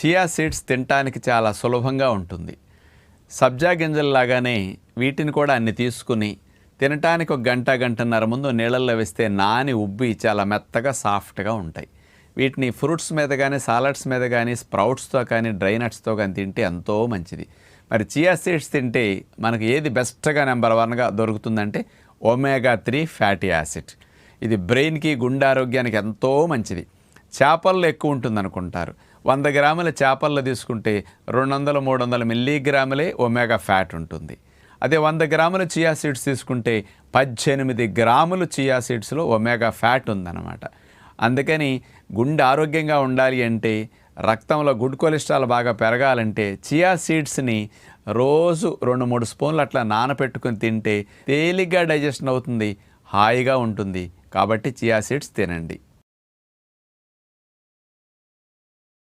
Chia seeds తినటానికి చాలా సులభంగా ఉంటుంది. సబ్జా గింజల్లాగానే వీటిని కూడా అన్ని తీసుకుని తినటానికి ఒక గంట గంటన్నర ముందు నీళ్ళల్లో వేస్తే నాని ఉబ్బి చాలా మెత్తగా సాఫ్ట్గా ఉంటాయి. వీటిని ఫ్రూట్స్ మీద కానీ సాలడ్స్ మీద కానీ స్ప్రౌట్స్తో కానీ డ్రై నట్స్తో కానీ తింటే ఎంతో మంచిది. మరి చియా సీడ్స్ తింటే మనకు ఏది బెస్ట్గా నెంబర్ వన్గా దొరుకుతుందంటే ఒమేగా త్రీ ఫ్యాటీ యాసిడ్. ఇది బ్రెయిన్కి గుండె ఆరోగ్యానికి ఎంతో మంచిది. చేపల్లో ఎక్కువ ఉంటుంది అనుకుంటారు వంద గ్రాముల చేపల్లో తీసుకుంటే రెండు వందల మూడు వందల మిల్లీగ్రాములే ఒమేగా ఫ్యాట్ ఉంటుంది. అదే వంద గ్రాముల చియా సీడ్స్ తీసుకుంటే పద్దెనిమిది గ్రాములు చియా సీడ్స్లో ఒమేగా ఫ్యాట్ ఉందన్నమాట. అందుకని గుండె ఆరోగ్యంగా ఉండాలి అంటే రక్తంలో గుడ్ కొలెస్ట్రాల్ బాగా పెరగాలంటే చియా సీడ్స్ని రోజు రెండు మూడు స్పూన్లు అట్లా నానపెట్టుకుని తింటే తేలిగ్గా డైజెషన్ అవుతుంది హాయిగా ఉంటుంది. కాబట్టి చియా సీడ్స్ తినండి.